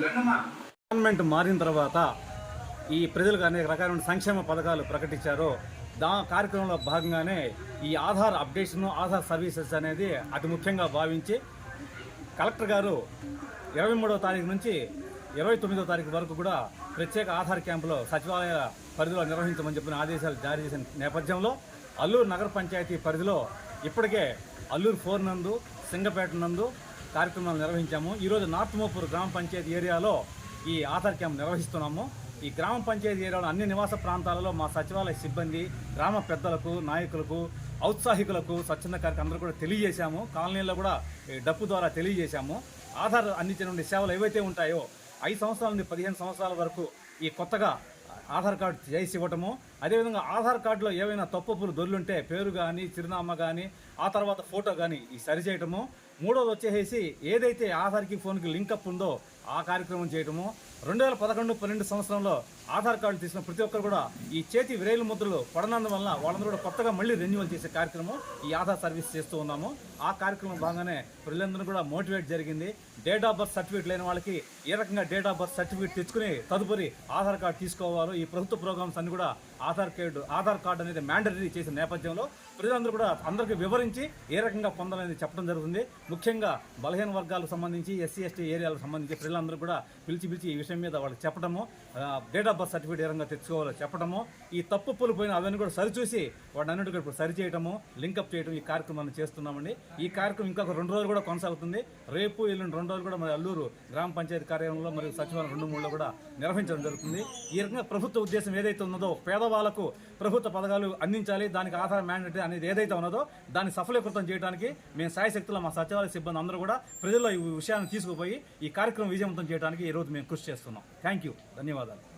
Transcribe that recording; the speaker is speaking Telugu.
గవర్నమెంట్ మారిన తర్వాత ఈ ప్రజలకు అనేక రకాలైన సంక్షేమ పథకాలు ప్రకటించారో. దా కార్యక్రమంలో భాగంగానే ఈ ఆధార్ అప్డేషన్ ఆధార్ సర్వీసెస్ అనేది అతి ముఖ్యంగా భావించి కలెక్టర్ గారు ఇరవై మూడవ తారీఖు నుంచి ఇరవై తొమ్మిదవ తారీఖు వరకు కూడా ప్రత్యేక ఆధార్ క్యాంపులో సచివాలయ పరిధిలో నిర్వహించమని చెప్పిన ఆదేశాలు జారీ చేసిన నేపథ్యంలో అల్లూరు నగర పంచాయతీ పరిధిలో ఇప్పటికే అల్లూరు ఫోర్ నందు సింగపేట నందు కార్యక్రమాలు నిర్వహించాము. ఈరోజు నార్త్ మోపూర్ గ్రామ పంచాయతీ ఏరియాలో ఈ ఆధార్ క్యాంప్ నిర్వహిస్తున్నాము. ఈ గ్రామ పంచాయతీ ఏరియాలో అన్ని నివాస ప్రాంతాలలో మా సచివాలయ సిబ్బంది గ్రామ పెద్దలకు నాయకులకు ఔత్సాహికులకు స్వచ్ఛంద కార్యక్రమం అందరూ కూడా తెలియజేశాము. కాలనీలో కూడా ఈ డప్పు ద్వారా తెలియజేశాము. ఆధార్ అందించిన సేవలు ఏవైతే ఉంటాయో ఐదు సంవత్సరాల నుండి పదిహేను సంవత్సరాల వరకు ఈ కొత్తగా ఆధార్ కార్డు చేసి ఇవ్వటము. అదేవిధంగా ఆధార్ కార్డులో ఏవైనా తప్పులు దొర్లుంటే పేరు కానీ చిరునామా కానీ ఆ తర్వాత ఫోటో కానీ ఈ సరి చేయటము మూడోది వచ్చేసి ఏదైతే ఆధార్కి ఫోన్కి లింకప్ ఉందో ఆ కార్యక్రమం చేయటము. రెండు వేల పదకొండు పన్నెండు సంవత్సరంలో ఆధార్ కార్డు తీసిన ప్రతి ఒక్కరు కూడా ఈ చేతి విరేలు ముద్రలు పడనందువల్ల వాళ్ళందరూ కూడా కొత్తగా మళ్ళీ రెన్యువల్ చేసే కార్యక్రమం ఈ ఆధార్ సర్వీస్ చేస్తూ ఉన్నాము. ఆ కార్యక్రమం భాగంగానే ప్రజలందరూ కూడా మోటివేట్ జరిగింది. డేట్ ఆఫ్ బర్త్ సర్టిఫికేట్ లేని వాళ్ళకి ఏ రకంగా డేట్ ఆఫ్ బర్త్ సర్టిఫికేట్ తెచ్చుకుని తదుపరి ఆధార్ కార్డు తీసుకోవాలో ఈ ప్రభుత్వ ప్రోగ్రామ్స్ అన్ని కూడా ఆధార్ కార్డు ఆధార్ కార్డు అనేది మ్యాండటరీ చేసిన నేపథ్యంలో ప్రజలందరూ కూడా అందరికీ వివరించి ఏ రకంగా పొందాలనేది చెప్పడం జరుగుతుంది. ముఖ్యంగా బలహీన వర్గాలకు సంబంధించి ఎస్సీ ఎస్టీ ఏరియాలకు సంబంధించి ప్రజలందరూ కూడా పిలిచి పిలిచి ఈ విషయం మీద వాళ్ళకి చెప్పడము డేట్ ఆఫ్ బర్త్ సర్టిఫికేట్ ఏ రకంగా తెచ్చుకోవాలో చెప్పడము ఈ తప్పులు పోయిన అవన్నీ కూడా సరిచూసి వాటన్నిటి కూడా ఇప్పుడు సరిచేయటము లింకప్ చేయడం ఈ కార్యక్రమాన్ని చేస్తున్నామండి. ఈ కార్యక్రమం ఇంకొక రెండు రోజులు కూడా కొనసాగుతుంది. రేపు ఎల్లుండి రెండు రోజులు కూడా మరి అల్లూరు గ్రామ పంచాయతీ కార్యాలయంలో మరియు సచివాలయం రెండు మూడులో కూడా నిర్వహించడం జరుగుతుంది. ఈ రకంగా ప్రభుత్వ ఉద్దేశం ఏదైతే ఉన్నదో పేదవాళ్ళకు ప్రభుత్వ పథకాలు అందించాలి దానికి ఆధార్ మ్యాండేట్ అనేది ఏదైతే ఉన్నదో దాన్ని సఫలీకృతం చేయడానికి మేము సాయశక్తులు మా సచివాలయం సిబ్బంది అందరూ కూడా ప్రజల్లో ఈ విషయాన్ని తీసుకుపోయి ఈ కార్యక్రమం విజయవంతం చేయడానికి ఈ రోజు మేము కృషి చేస్తున్నాం. థ్యాంక్ యూ ధన్యవాదాలు.